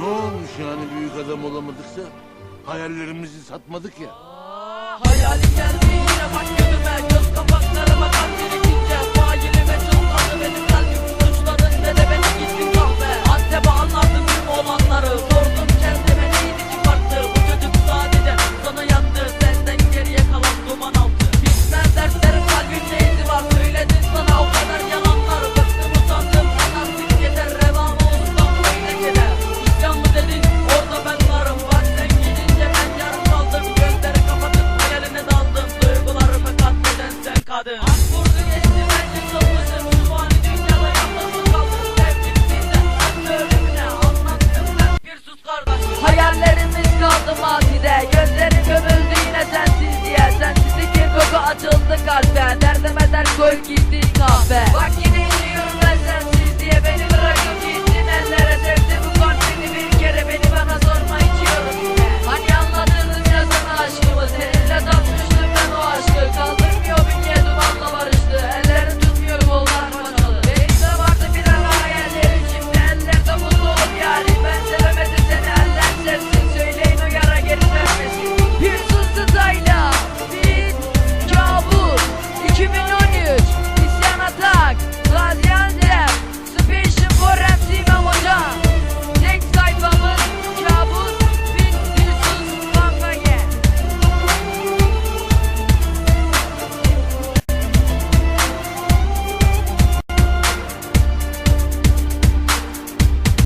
Ne olmuş yani büyük adam olamadıksa? Hayallerimizi satmadık ya. kahve Derdime der koy gitti kahve. Bak yine